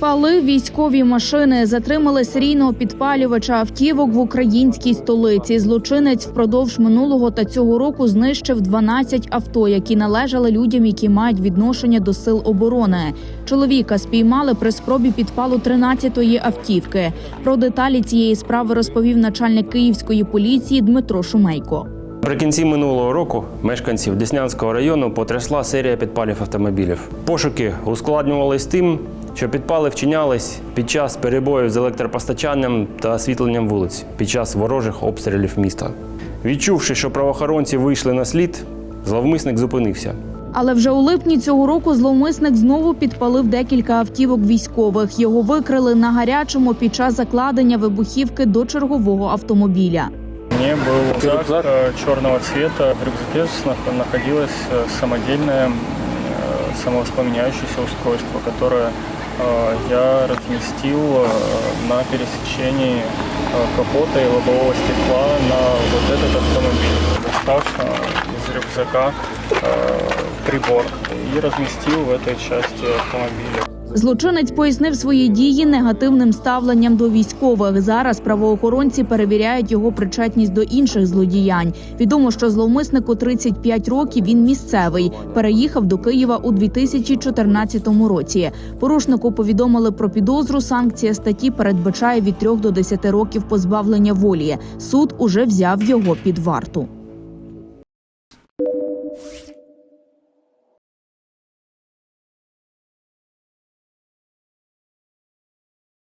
Підпалив військові машини, затримали серійного підпалювача автівок в українській столиці. Злочинець впродовж минулого та цього року знищив 12 авто, які належали людям, які мають відношення до сил оборони. Чоловіка спіймали при спробі підпалу 13-ї автівки. Про деталі цієї справи розповів начальник київської поліції Дмитро Шумейко. Наприкінці минулого року мешканців Деснянського району потрясла серія підпалів автомобілів. Пошуки ускладнювались тим, що підпали вчинялись під час перебоїв з електропостачанням та освітленням вулиць під час ворожих обстрілів міста. Відчувши, що правоохоронці вийшли на слід, зловмисник зупинився. Але вже у липні цього року зловмисник знову підпалив декілька автівок військових. Його викрили на гарячому під час закладення вибухівки до чергового автомобіля. Мне был рюкзак э, черного цвета. В рюкзаке нах- находилось э, самодельное э, самовоспламеняющееся устройство, которое я разместил на пересечении капота и лобового стекла на вот этот автомобиль. Достав э, из рюкзака прибор и разместил в этой части автомобиля. Злочинець пояснив свої дії негативним ставленням до військових. Зараз правоохоронці перевіряють його причетність до інших злодіянь. Відомо, що зловмиснику 35 років. Він місцевий. Переїхав до Києва у 2014 році. Порушнику повідомили про підозру. Санкція статті передбачає від 3 до 10 років позбавлення волі. Суд уже взяв його під варту.